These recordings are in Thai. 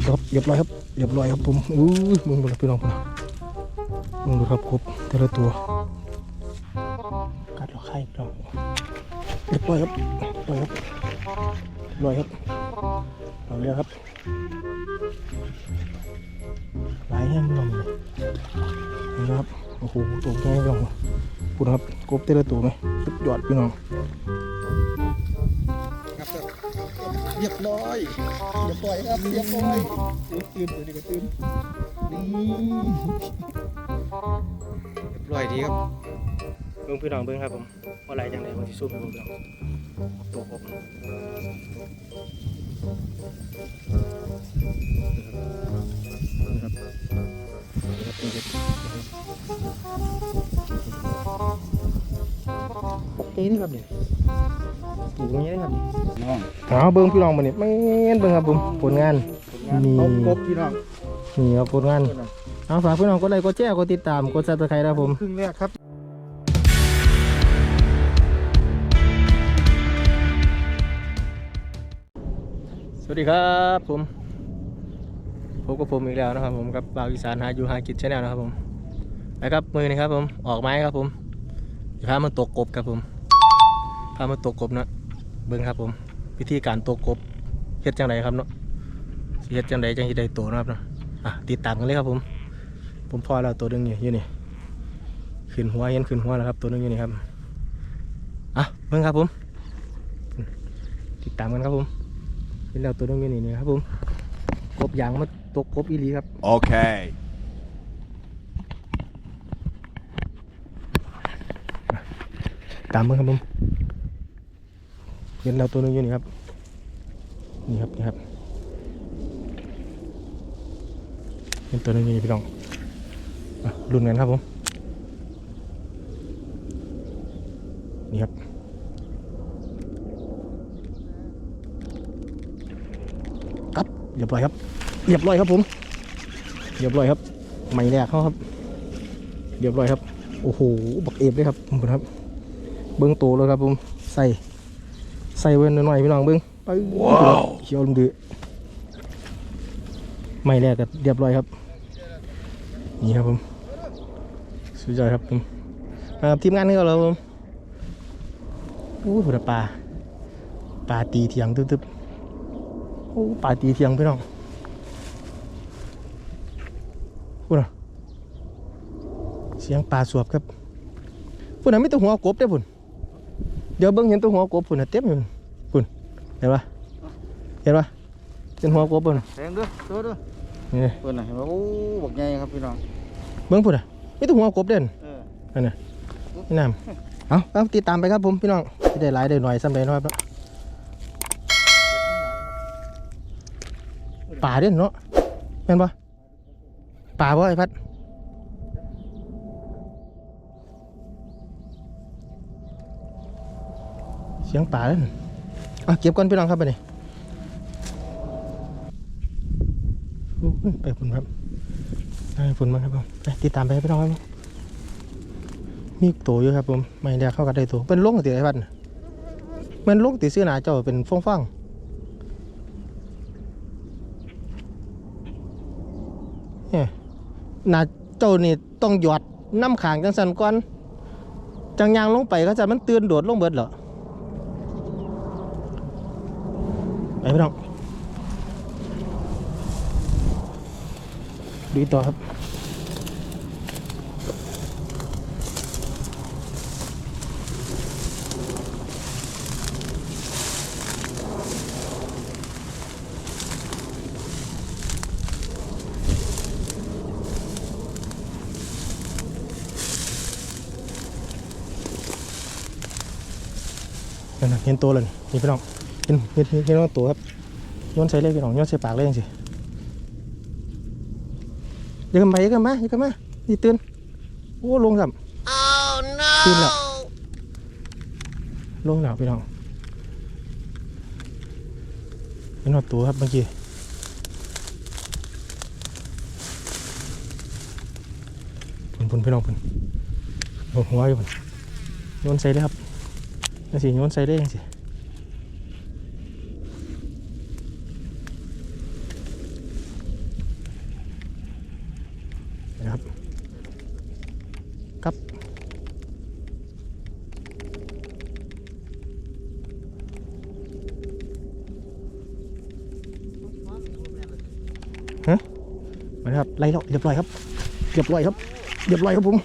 บครับเรียบร้อยครับเรียบร้อยครับผมอู้มึงดูพี่น้องมึงดูครับครบแต่ละตัว กัดเราไข่พี่น้องเรียบร้อยครับเรียบร้อยครับเรียบร้อยครับเอาเรือครับหลายแห้งพี่น้องเลยนะครับโอ้โหตัวแง่พี่น้องพูดครับครบแต่ละตัวไหมสุดยอดพี่น้อง เรียบร้อยเรียบร้อยครับเรียบร้อยตื่นตื่นตื่นก็ตื่นนี่เรียบร้อยดีครับเบิ้งพี่น้องเบิ้งครับผมว่าไรจังไหนวันที่สู้ไปเบิ้งพี่น้องตัวผมเอ้นี่ครับเนี่ยถู กตรงนี้นะครับน้องเอาเบิ้งพี่น้องมาเนี่ยไม่นเบิ้งครับผมผลงานนี่ต้มกบพี่น้องนี่ครับผลงานเอาฝากพี่น้องกดไลค์กดแชร์กดติดตามกดซับสไครต์นะครับผมครึ่งแรกครับสวัสดีครับผมพบกับผมอีกแล้วนะครับผมกับบ่าวอีสานหาอยู่หากิจชาแนลนะครับผมไปครับมือนี่ครับผมออกไม้ครับผมจะพามาตกกบครับผมพามาตกกบนะ เบิ้งครับผมวิธีการตกกบเฮ็ดจังไรครับเนาะสิเฮ็ดจังไรจังสิได้ตัวเนาะครับเนาะอะติดตามกันเลยครับผม ผมพอแล้วตัวหนึงนี่อยู่นี่ขึ้นหัวเห็นขึ้นหัวแล้วครับ ตัวหนึงอยู่นี่ครับอะเบิ้งครับผม ติดตามกันครับผมเห็นแล้วตัวนึงอยู่นี่นี่ครับผมกบยางมาตกกบอีหลีครับ Okay. ตามมาครับผมเห็นแล้วตัวนึงอยู่นี่ครับ นี่ครับนี่ครับ เห็นตัวนึงอยู่นี่พี่น้องอะลุ้นกันครับผม นี่ครับครับเรียบร้อยครับเรียบร้อยครับผมเรียบร้อยครับ ไม่แรกเขาครับเรียบร้อยครับ โอ้โห บักเอฟเลยครับผมครับ เบิ้องโตเลยครับผม ใส่ ใส่เว้นหน่อยๆพี่น้องเบิ้งไปเขียวลงดือไม่แรกก็เรียบร้อยครับ นี่ครับผม สุดยอดครับผมมากับทีมงานนี่ก็แล้วผมอู้หูปลาปลาตีเทียงตึ๊บๆโอ้ปลาตีเทียงพี่น้องพูดนะเสียงปลาสวบครับพูดนะไม่ต้องหัวกบได้อพุ่น เดี๋ยวเบิ่งเห็นตัวหัวกบพุ่นน่ะเต็มอยู่พุ่นเห็นปะเห็นปะเป็นหัวกบพุ่นน่ะแทงด้วยตัวด้วยนี่เพิ่นน่ะเห็นว่าโอ้บักใหญ่ครับพี่น้องเบิ่งพุ่นน่ะมีตัวหัวกบเด่นเออนั่นน่ะนี่น้ำเอาเอาติดตามไปครับผมพี่น้องสิได้หลายได้หน่อยสำใดเนาะครับเนาะป่าเด่นเนาะแม่นปะป่าบ่ไอ้พัด เสียงป่าเด่นอะเก็บก่อนพี่น้องครับไปนี่ไปฝุ่นครับไปฝุ่นมาครับผมไปติดตามไปพี่น้องครับมีตัวอยู่ครับผมไม่ได้เข้ากันได้ตัวเป็นลุงติดไอ้พันน่ะมันลุงติซื้อหนาเจ้าเป็นฟองฟังเนี่ยหนาเจ้านี่ต้องหยอดน้ำขางจังสันก่อนจังยางลงไปก็จะมันเตือนโดดลงเบิดเหรอ ไปพี่น้องดูต่อครับเห็นตัวเลยนี่พี่น้อง เห็นเห็นเห็นว่าตัวครับย้อนใส่เลยพี่น้องย้อนใส่ปากเลยจังสิอย่ากันไปอย่ากันมาอย่ากันมานี่ตื่นโอ้ลงสัมตื่นแล้วลงแล้วพี่น้องเป็นหอดตัวครับเมื่อกี้พุ่นพุ่นพี่น้องพุ่นหัวอยู่พุ่นโยนใส่เลยครับนี่นสิโยนใส่ได้ยังสิ ฮะมาครับไล่แล้วเรียบร้อยครับเรียบร้อยครับเรียบร้อยครับผม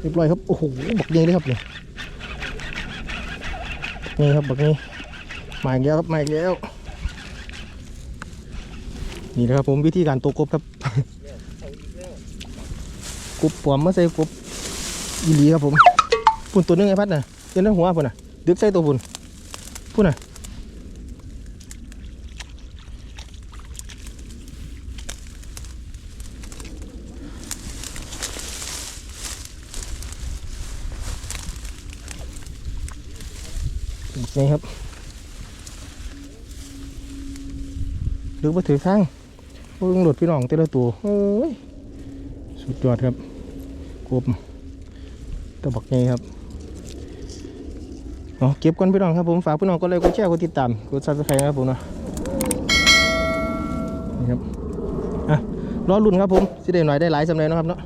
เรียบร้อยครับโอ้โหบักใหญ่เลยครับเนี่ยนี่ครับบักนี้มาอีกแล้วครับมาอีกแล้วนี่นะครับผมวิธีการตัวกบครับกบปลอมมาใส่กบยีหลีครับผมปุ่นตัวนึงไอ้พัดน่ะเจ้าหน้าหัวปุ่นน่ะดึกใส่ตัวปุ่นปุ่นน่ะ นี่ครับ ดึกมาถือข้างโอ้ยหลุดพี่น้องเตละตัวโอ้ยสุดยอดครับกบตะบักไงครับเอาเก็บก่อนพี่น้องครับผมฝากพี่น้องกดไลค์กดแชร์กดติดตามกดซับสไครต์นะครับผมเนาะนี่ครับอะรอรุ่นครับผมสิได้หน่อยได้หลายสำเร็จนะครับเนาะ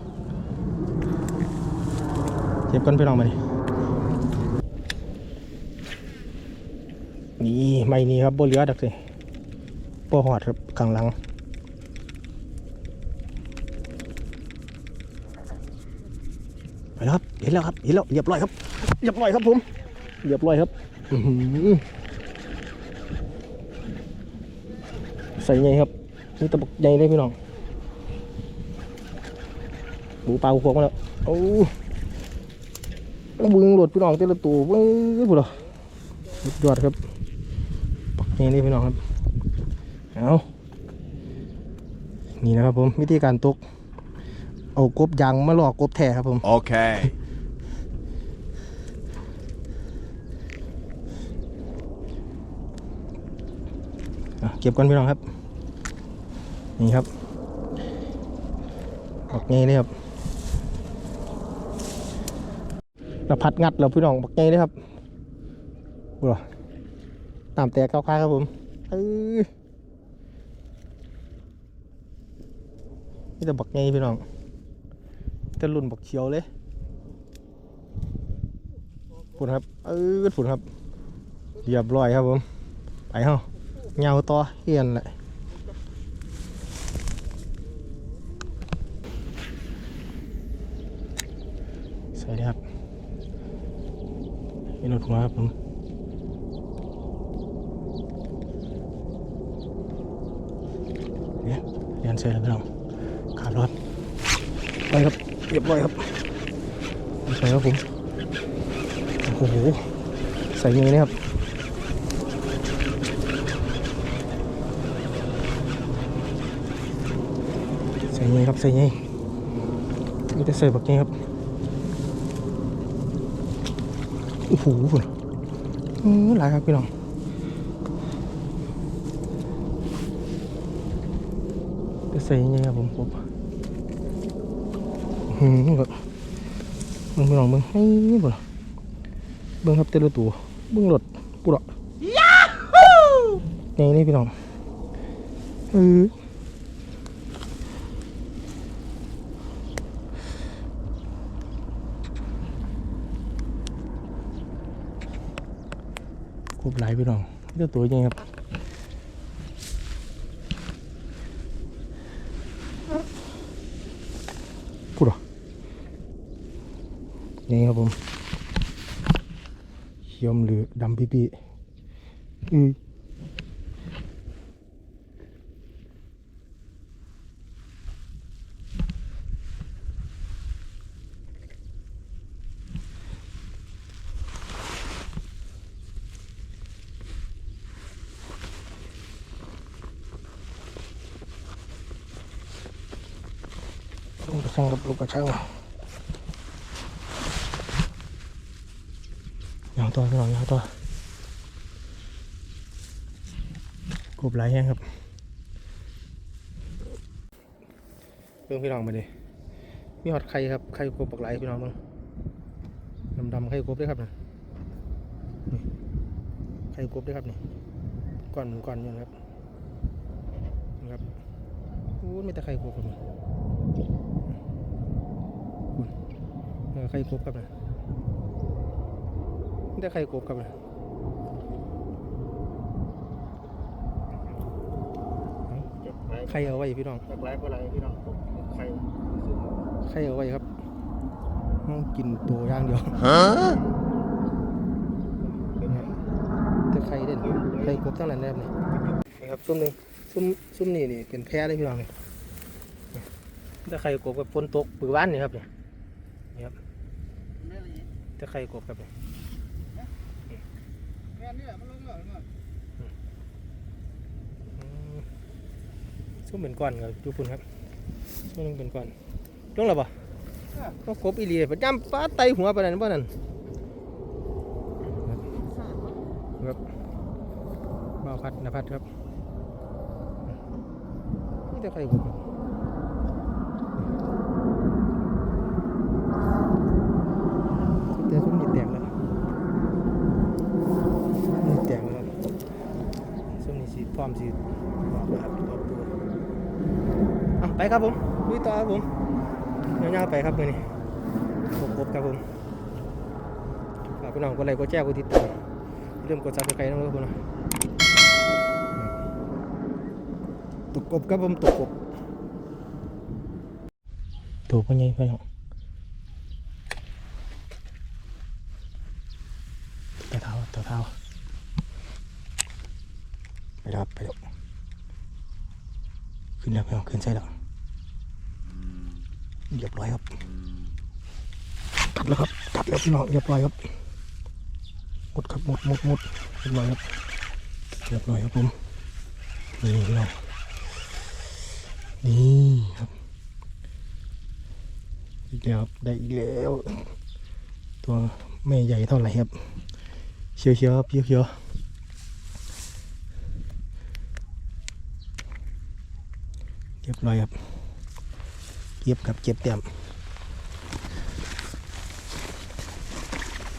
เก็บก่อนพี่น้องมาดินี่ไม่นี่ครับบเหลือดักสิ ปอหอดครับข้างหลังไปแล้วครับ เห็นแล้วครับ เห็นแล้วเรียบร้อยครับเรียบร้อยครับผมเรียบร้อยครับอื้อหือใส่ไงครับ นี่ตะบกใหญ่เลยพี่น้องบูปลาหัวมาแล้วโอ้บึงหลดพี่น้องเตละตัวบึ้งปุ๊ดเหรอสุดยอดครับปักนี่นี่พี่น้องครับ เอานี่นะครับผมวิธีการตก เอากบยางมาหลอกกบแท้ครับผม Okay. อะเก็บก่อนพี่น้องครับ นี่ครับปักนี่เลยครับเราพัดงัดเราพี่น้องปักนี่เลยครับดูหรอตามแต่ก้าวค้าครับผมเอ้ย นี่แต่บักไงพี่น้องแต่รุ่นบักเขียวเลยฝุ่นครับ เออฝุ่นครับเรียบร้อยครับผมไปเฮาเงาต่อเฮียนแหละใส่เลยครับนี่รถหัวครับผมเนี่ยเรียนเสร็จแล้วพี่น้อง ไปครับเรียบร้อยครับใส่ครับผมโอ้โหใส่ยังไงเนี่ยครับใส่ยังไงครับใส่ยังไงนี่จะใส่แบบนี้ครับโอ้โหฝุ่นอือหลายครับพี่น้องจะใส่ยังไงครับผมผม หืมแบบมึงไปลองมึงให้บ่ล่ะเบิ่งครับแต่ละตัวเบิ่งรถปุ๊ดอะยาฮูนี่นี่พี่น้องเออครบหลายพี่น้องเจ้าตัวยังไงครับ พูดเหรอ นี่ครับผมเขียมหรือดำปีปีอือลูกกระชังกับลูกกระชังยาง ตัวพี่น้องยางตัวกบไหลายแห้งครับเพิ่งพี่น้องมาดิมีหอดไข่ครับไข่กบปักไหลายพี่น้องมึงดำดำๆไข่กบด้วยครับนะนี่ไข่กบด้วยครับนี่ก้อนหมูก้อนอยู่นะครับนี่ครับอู้ไม่แต่ไข่กบครับนี่ไข่กบครับนะ นี่แต่ไข่กบครับนะจับท้ายใครเอาไว้พี่น้องหลากหลายกว่าหลายพี่น้องไข่ใครเอาไว้ครับห้องกินตัวอย่างเดียวจะใครเด่นใครกบตั้งแต่แรกนี่นี่ครับซุ่มหนึ่งซุ่มซุ่มนี่นี่เป็นแพ้เลยพี่น้องนี่ถ้าใครกบกับฝนตกปือบ้านนี่ครับนี่นี่ครับถ้าใครกบครับนี่ แม่นี่มันลงแล้วอืมซุ่มเป็นก้อนครับทุกคนครับซุ่มเป็นก้อนลงแล้วปะก็กบอีหลีประจำฟ้าไตหัวไปนั่นป่ะนั่นครับบ่าพัดนภัทรครับนี่จะใครผมแต่ส้มนี่แตกแล้วนี่แตกแล้วครับส้มนี่สี พร้อมสีบอกครับบอกตัวอะไปครับผมลุยต่อครับผมยาวๆไปครับมือนี้ครบๆครับผมฝากพี่น้องกดไลค์กดแชร์กดติดตามเริ่มกดซับสไครต์นะครับคุณนะตกกบครับผมตกกบตัวพ่อใหญ่ไปเนาะตัวเท้าตัวเท้าไปแล้วครับไปแล้ว ขึ้นแล้วไปเอาขึ้นใช่แล้วเรียบร้อยครับกัดแล้วครับกัดแล้วพี่น้องเรียบร้อยครับหมดครับหมดหมดหมดเรียบร้อยครับเรียบร้อยครับผมนี่เรานี่ครับอีกแล้วได้อีกแล้วตัวไม่ใหญ่เท่าไหร่ครับเชียวเชียวๆครับเชียวเชียวๆ เรียบร้อยครับ เก็บครับเก็บเต็ม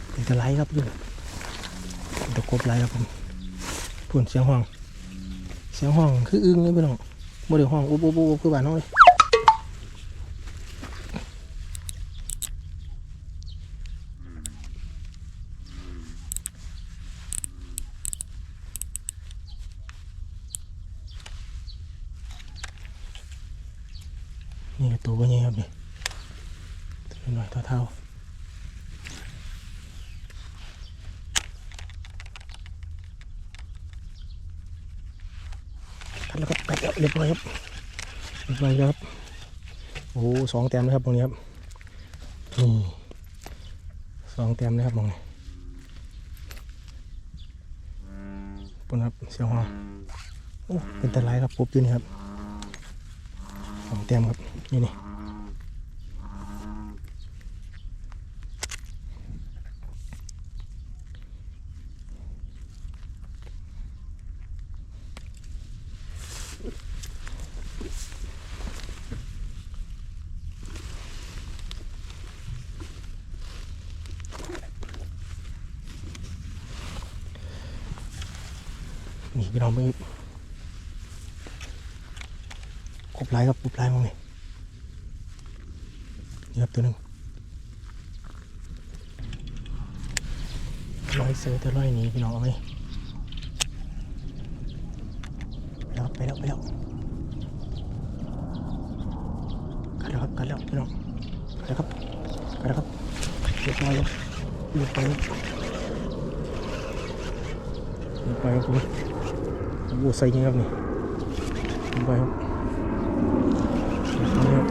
เป็นตะไลครับด้วยตะกบไรครับผมพูนเสียงห้อง เสียงห้องคืออึ้งเลยพี่น้องบ่ได้ห้องอุบอุบอุบคือบ้านน้องเลย นี่ตัวก็ยังครับนี่ตัวน้อยเท่าๆแล้วครับไปแล้วเรียบร้อยครับเรียบร้อยครับ โอ้สองแต้มนะครับตรงนี้ครับนี่สองแต้มนะครับตรงนี้ปุ่นครับเสียวหัวโอ้เป็นตะไลครับปุ๊บอยู่นี่ครับ สองแต้มครับนี่นี่นี่พี่น้องไม่คร บลายครับครบลายมองนี่นี่ครับตัวหนึ่งร้อยเสือตัวร้อยหนีพี่น้องเอาไหมไปแล้วไปแล้วไปแล้วกันแล้วครับกันแล้วพี่น้องกันแล้วครับกันแล้วครับเรียบร้อยครับเรียบร้อยครับเรียบร้อยครับผมโอ้ใส่ยังครับนี่เรียบร้อยครับเรียบร้อยครับ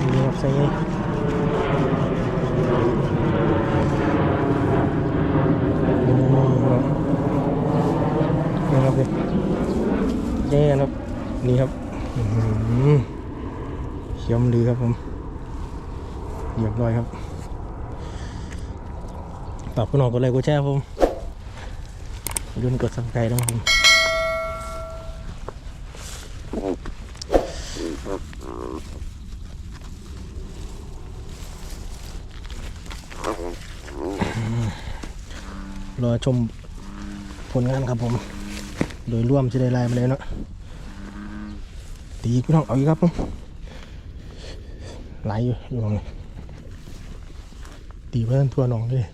นี่ครับใสีนี่ครับนี่ครับนี่ครับเขียวมันดีครับผมเรียบรอยครับฝากพี่น้องกดไลค์กดแชร์ครับผมอย่าลืมกดซับสไครต์นะผม รอชมผลงานครับผม โดยร่วมจะได้ลายมาเลยเนาะตีพี่น้องเอาอีกครับผมไหลายอยู่อยู่ตรงนี้ตีเพื่อนทั่วหนองด้วย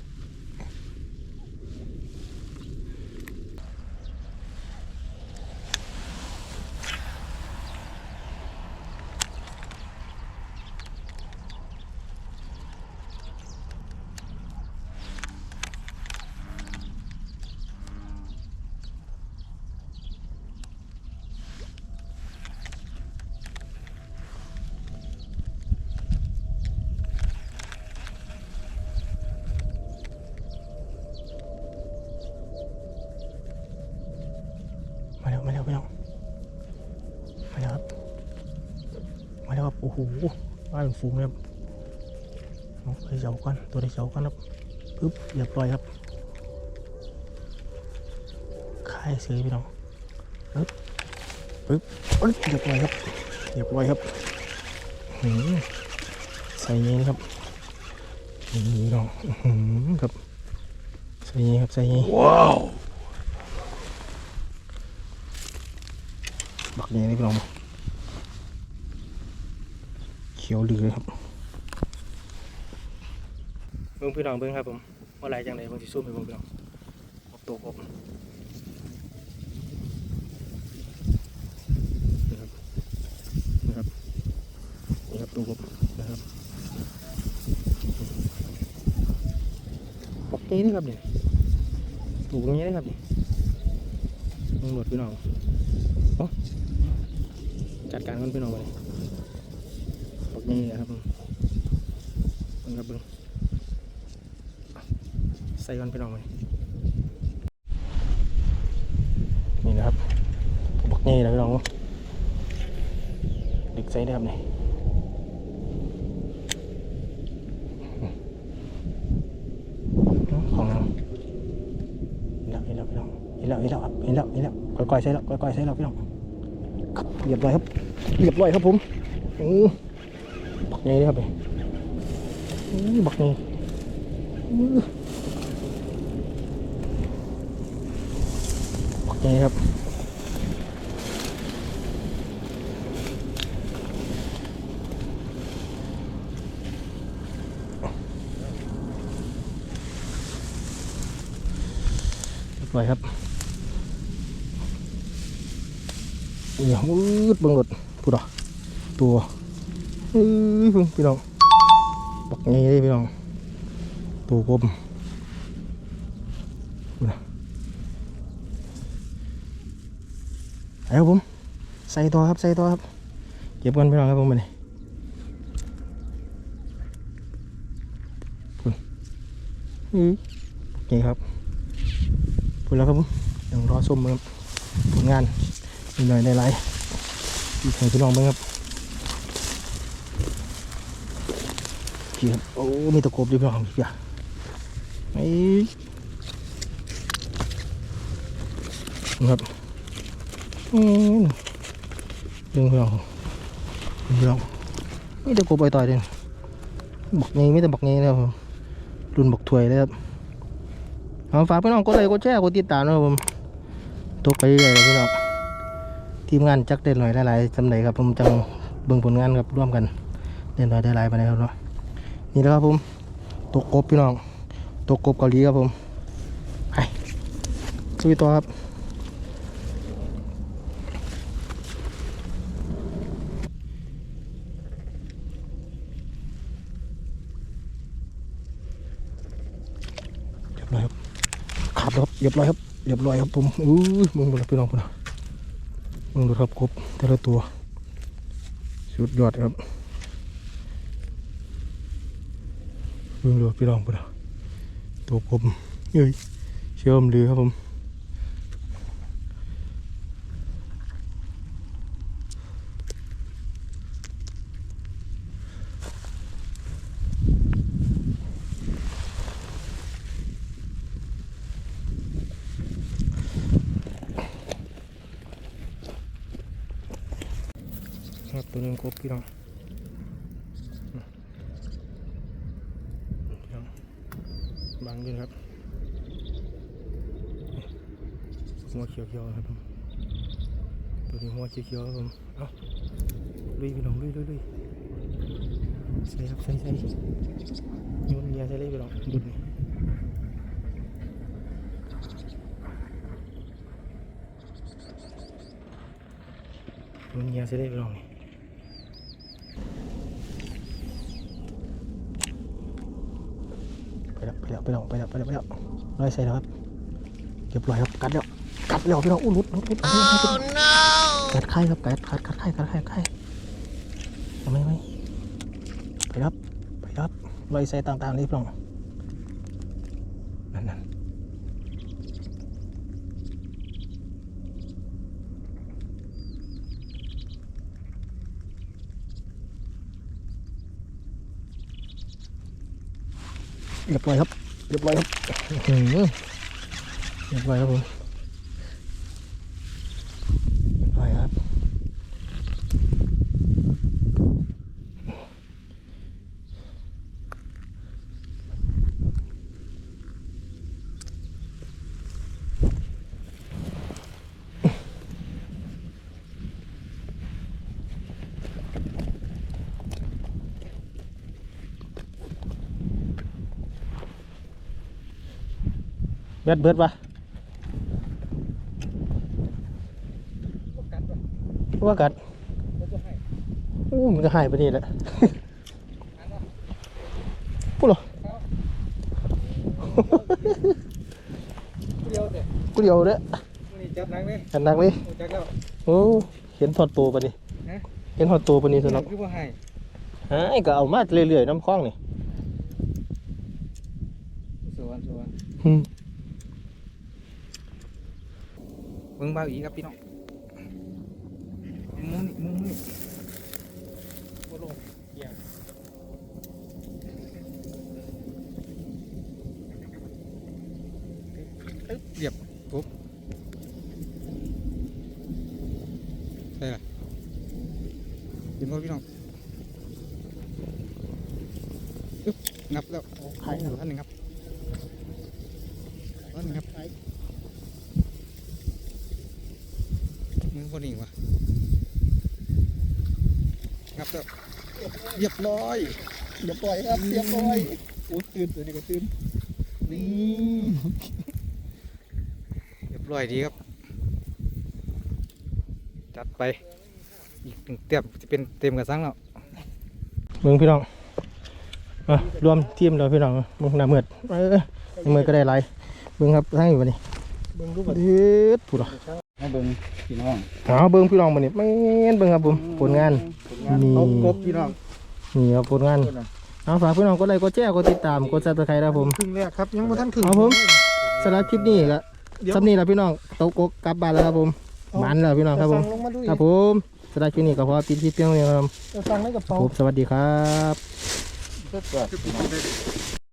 โหมาเป็นฟูงเลยครับเอาไปเสาก่อนตัวได้เสาก่อนครับปึ๊บเรียบร้อยครับค่ายซื้อพี่น้องปึ๊บปึ๊บเอ้ยเรียบร้อยครับเรียบร้อยครับหืมใส่เงี้ยครับนี่พี่น้องอื้อหือครับใส่เงี้ยครับใส่เงี้ยว้าวบักเงี้ยนี่พี่น้อง เขียวเหลือครับเบิ่งพี่น้องเบิ่งครับผมว่าไรจังไดเบิ่งสิสู้ไปเบิ่งพี่น้องออกตัวผมนะครับนะครับนี่ครับตัวผมนะครับปกตินี่ครับเนี่ยถูกตรงนี้นะครับเนี่ยมึงหมดพี่น้องโอ้จัดการกันพี่น้องไปเลย นี้นะครับมเบิ่งครับเบิ่งใส่กันไปลองไปนี่นะครับปกนี้นะพี่น้องดึกใส่ได้ครับนี่ของเราเห็นแล้วเห็นแล้วพี่น้องเห็นแล้วเห็นแล้วครับเห็นแล้วเห็นแล้วก่อยๆใส่แล้วก่อยๆใส่แล้วพี่น้องเรียบร้อยครับเรียบร้อยครับผมอือ บักไงนี่ครับเนี่อื้อบักไงบักไงครับเรียบร้ครับเนี่วืดบังรถพูดอะตัว พิ่งพี่น้องบักไงเลยพี่น้องตัวกลมนะไปครับผม ใส่ต่อครับ ใส่ต่อครับ เก็บกันพี่น้องครับผมมาเนี่ยคุณอือนี่ครับพูดแล้วครับผมยังรอชมครับผลงานนิดหน่อยในไลฟ์ที่ให้พี่น้องเบ้างครับ พี่ครับ โอ้ มีตะกบด้วยพี่น้องพี่อะไอ้นะครับอืมดึงพี่น้องดึงพี่น้องมีตะกบไปต่อยเลยบักไงไม่แต่บักไงนะครับรุ่นบักถวยเลยครับเอาฝากพี่น้องกดไลค์กดแชร์กดติดตามนะครับผมตกไปใหญ่ๆเลยพี่น้องทีมงานจักเด่นหน่อยหลายๆสำไหนครับผมจังเบิ่งผลงานครับร่วมกันเด่นหน่อยได้หลายไปเลยครับเนาะ นี่นะครับผมตกกบพี่น้องตกกบเกาหลีครับผมไปสู้ต่อครับเรียบร้อยครับขาดแล้วครับเรียบร้อยครับเรียบร้อยครับผมอู้มึงดูครับพี่น้องพี่น้องมึงดูครับกบแต่ละตัวสุดยอดครับ เพิ่งรู้พี่รองปุ่นอตัวผมเฮ้ยเชื่อมเรือครับผมครับตัวนึงครบพี่น้อง บางด้วยครับหัวเขียวครับผมตัวนี้หัวเขียวๆครับผมเอาลุยพี่น้องลุยลุยลุยใส่ครับใส่ใส่โยนเมียใส่เลยพี่น้องดุดนี่โยนเมียใส่เลยพี่น้องนี่ไปแล้วไปแล้วไปแล้วไปแล้วไปแล้วไปแล้วร้อยใส่แล้วครับเรียบร้อยครับกัดแล้ว กัดเล้วพี่น้องอู้ลุดลุดลุดกัดไข่ครับกัดกัดกัดไข่กัดไข่ไข่ไม่ไม่ไปรับไปรับลอยใส่ต่างๆนี่พี่น้องนั่นนั่นเรียบร้อยครับเรียบร้อยครับเรียบร้อยครับผม เบ็ดเบิดปะกัดป่ะว่ากัดแล้วก็ให้อู้มันก็หายไปนี่แหละพูดเหรอเดียวแต่กูเดียวเด้อนี่จับหนังเลยกันนักเลยโอ้จักแล้วโอ้เห็นถอดตัวปะนี่ฮะเห็นถอดตัวปะนี่สนอกคือว่าให้หายก็เอามาเรื่อยๆน้ำคล้องนี่สวนสวน อืม เบิ่งเบาอีกครับพี่น้องมุมนี่มุมนี่บ่ลงเกี่ยงอึ๊บเรียบปุ๊บใช่ล่ะเห็นบ่พี่น้องอึ๊บงับแล้วหายท่านหนึ่งครับท่านหนึ่งครับ มือ คนนี้วะงับแล้วเรียบร้อยเรียบร้อยครับเรียบร้อยโอ้ยตื่นตัวนี้ก็ตื่นนี่เรียบร้อยดีครับ จัดไป อีกหนึ่งเต็มจะเป็นเต็มกระสังแล้วเบิ่งพี่น้องมารวมทีมเราพี่น้องเบิ่งหน้ามืดเออหน้ามืดก็ได้หลายเบิ่งครับทั้งอยู่บัดนี้เบิ่งรูปเด็ดพูดเหรอมา เบิ่งพี่น้องเอาเบิ่งพี่น้องบัดนี้แม่นเบิ่งครับผมผลงานนี่ เอากบพี่น้องนี่ครับผลงานเอาฝากพี่น้องกดไลค์กดแชร์กดติดตามกดซับสไครต์นะครับผม ครึ่งแรกครับ ยังไม่ทันครึ่ง เอาผม สำหรับคลิปนี้ก็สำนี้แหละพี่น้องตกกกกลับบ้านแล้วครับผมหมันแล้วพี่น้องครับผมสั่งลงมาดูอีครักบผมสำหรับคลิปนี้ก็ขอปิดคลิปเพียงเท่านี้ครับจะสั่งในกระเป๋า ผมสวัสดีครับ เพื่อตรวจ